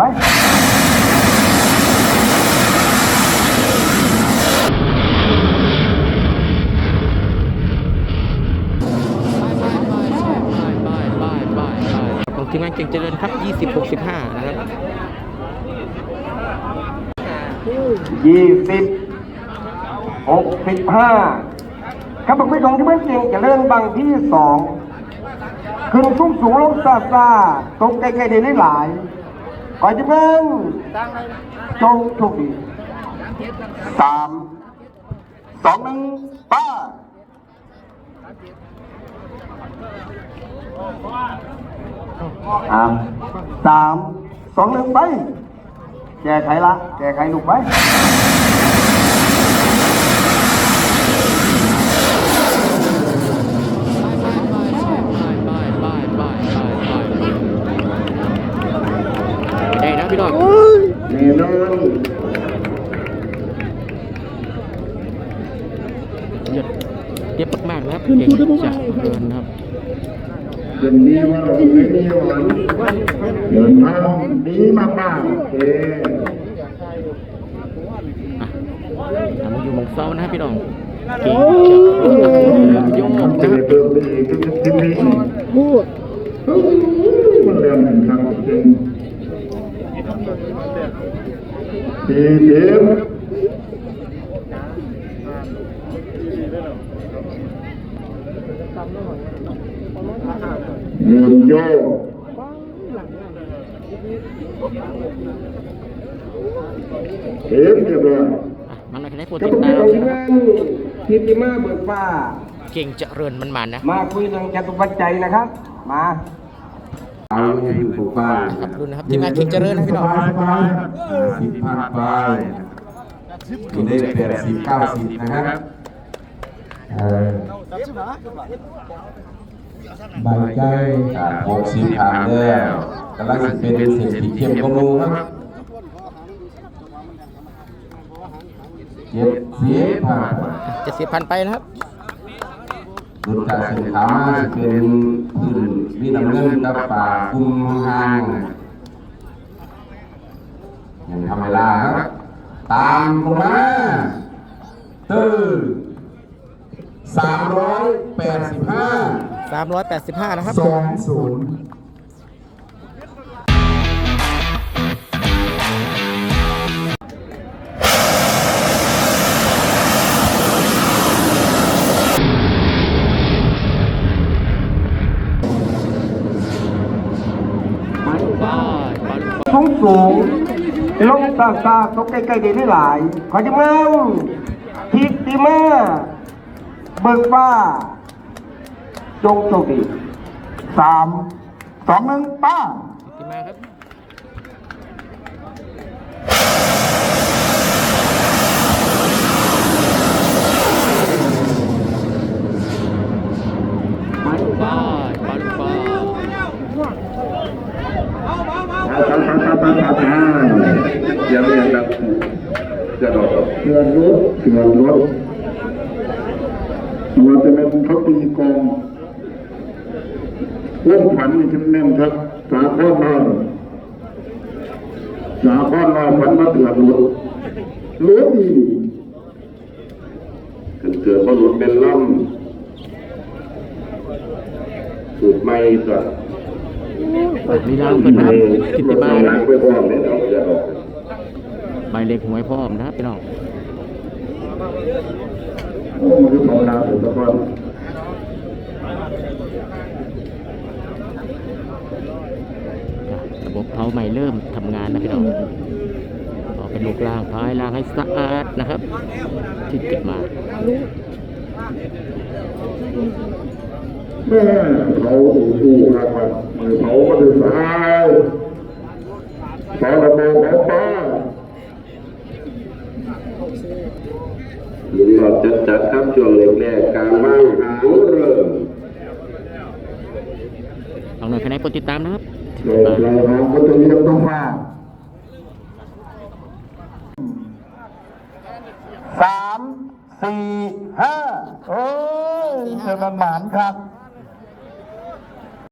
ไปของทีมงานเก่งเจริญครับ20 65 นะครับ ยี่สิบหกสิบห้าครับผมไปของที่เมื่อเก่งจะเริ่มบางที่สองขึ้นสูงสูงลงซาซาตกไกลๆเดินได้หลาย ก่อนจะเพิ่งจงโชคดีสามสองหนึ่งป้าอ่าสามสองหนึ่งไป แก้ไขละ แก้ไขลูกไป ได้ นะพี่น้องแน่นอนหยุดเรียบมากๆนะครับเก่งจะเดินนะครับเดินดีว่าเราไม่ดีหวานเดินทางดีมากๆโอเคอะทำมาอยู่หมองเศร้านะครับพี่น้องเก่งจะโยก จะ นะครับ เพิ่มไปอีกก็จะมีพูดมันเรียนถึงทางจริง ดีเดียวยืนโยกเอ็มเรียบร้อยอะมันอะไรได้โปรกระติดปุกตามที่นะครับนั่นทีมดีมาเบิกฟ้า เก่งเจริญมันมันๆนะ มาคุยเรื่องจตุปัจจัยนะครับ มา เอาอย่างที่ผมว่าครับรุ่นนะครับทีมงานเก่งเจริญนะพี่น้องสิบพันไปอยู่ได้แปดสิบเก้าสิบนะครับเออใบใจหกสิบผ่านแล้วกำลังจะเป็นเศรษฐีเข้มกว่าหมูครับเจ็ดสิบผ่านเจ็ดสิบพันไปนะครับ รุ่นจากเส้นขาวมาจะเป็นพื้นมีน้ำเงินกับป่าคุ้มห่างยังทำเวลาครับ ตามลงมาตื้อสามร้อยแปดสิบห้า385นะครับสองศูนย์ สูงสูงลงตาตาตกใกล้ๆได้ได้หลาย ขอจะมั่งทิศติมาเบิกฟ้า จงโชคดีสามสองหนึ่งป้าทิมาครับ บ้าบ้าลูกบ้า อย่าเรียนแบบจะดอกเตือนรถเตือนรถมันจะเป็นเขาตีกองพวกฝันนี่ฉันแน่นครับ สาข้อนอนสาข้อนอนฝันมาเตือนรถรถดีกันเกิดมาหลุดเป็นล่ำสูตรไม่สัก ลีลางเพิ่นนะครับกิตติมาหลังไปพร้อมใบเล็กหวยพร้อมนะครับพี่น้องระบบเผาใหม่เริ่มทำงานนะพี่น้องต่อเป็นลูกล่างพายล่างให้สะอาดนะครับ ที่เก็บมา แม่เขาอู่อู่ครับมือเขามาถึงซ้ายสารโมของป้าหลุมหลอดจัดจัดครับช่วงแรกๆการว่างหางเริ่มลองหน่อยภายในโปรดติดตามนะครับโดยเราเราก็จะเรียกต้องมาสามสี่ห้าโอ้ยเจอมันหมานครับ